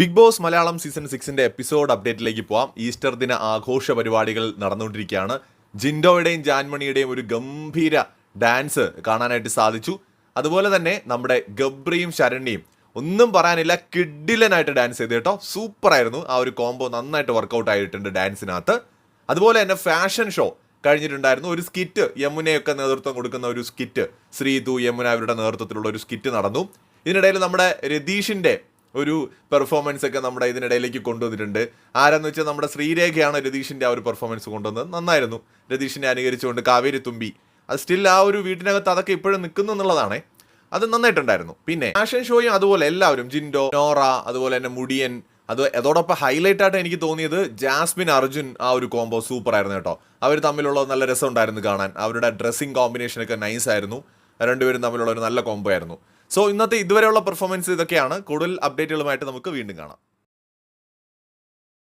Big boss Malayalam season സിക്സിന്റെ episode അപ്ഡേറ്റിലേക്ക് പോവാം. ഈസ്റ്റർ ദിന ആഘോഷ പരിപാടികൾ നടന്നുകൊണ്ടിരിക്കുകയാണ്. ജിൻഡോയുടെയും ജാൻമണിയുടെയും ഒരു ഗംഭീര ഡാൻസ് കാണാനായിട്ട് സാധിച്ചു. അതുപോലെ തന്നെ നമ്മുടെ ഗബ്രിയും ശരണ്യയും ഒന്നും പറയാനില്ല കിഡിലനായിട്ട് ഡാൻസ് ചെയ്ത് കേട്ടോ. സൂപ്പർ ആയിരുന്നു. ആ ഒരു കോംബോ നന്നായിട്ട് വർക്കൗട്ട് ആയിട്ടുണ്ട് ഡാൻസിനകത്ത്. അതുപോലെ തന്നെ ഫാഷൻ ഷോ കഴിഞ്ഞിട്ടുണ്ടായിരുന്നു. ഒരു സ്കിറ്റ് യമുനയൊക്കെ നേതൃത്വം കൊടുക്കുന്ന ഒരു സ്കിറ്റ് ശ്രീതു യമുന അവരുടെ നേതൃത്വത്തിലുള്ള ഒരു സ്കിറ്റ് നടന്നു. ഇതിനിടയിൽ നമ്മുടെ രതീഷിന്റെ ഒരു പെർഫോമൻസ് ഒക്കെ നമ്മുടെ ഇതിനിടയിലേക്ക് കൊണ്ടുവന്നിട്ടുണ്ട്. ആരെന്ന് വെച്ചാൽ നമ്മുടെ ശ്രീരേഖയാണ് രതീഷിന്റെ ആ ഒരു പെർഫോമൻസ് കൊണ്ടുവന്നത്. നന്നായിരുന്നു. രതീഷിനെ അനുകരിച്ചുകൊണ്ട് കാവേരി തുമ്പി. അത് സ്റ്റിൽ ആ ഒരു വീട്ടിനകത്ത് അതൊക്കെ ഇപ്പോഴും നിൽക്കുന്നു എന്നുള്ളതാണേ. അത് നന്നായിട്ടുണ്ടായിരുന്നു. പിന്നെ ഫാഷൻ ഷോയും അതുപോലെ എല്ലാവരും. ജിൻഡോ നോറ അതുപോലെ തന്നെ മുടിയൻ അത് അതോടൊപ്പം ഹൈലൈറ്റ് ആയിട്ട് എനിക്ക് തോന്നിയത് ജാസ്മിൻ അർജുൻ ആ ഒരു കോംബോ സൂപ്പർ ആയിരുന്നു കേട്ടോ. അവർ തമ്മിലുള്ള നല്ല രസം ഉണ്ടായിരുന്നു കാണാൻ. അവരുടെ ഡ്രസ്സിങ് കോമ്പിനേഷൻ ഒക്കെ നൈസ് ആയിരുന്നു. രണ്ടുപേരും തമ്മിലുള്ള ഒരു നല്ല കോംബോ ആയിരുന്നു. സോ ഇന്നത്തെ ഇതുവരെയുള്ള പെർഫോമൻസ് ഇതൊക്കെയാണ്. കൂടുതൽ അപ്ഡേറ്റുകളുമായിട്ട് നമുക്ക് വീണ്ടും കാണാം.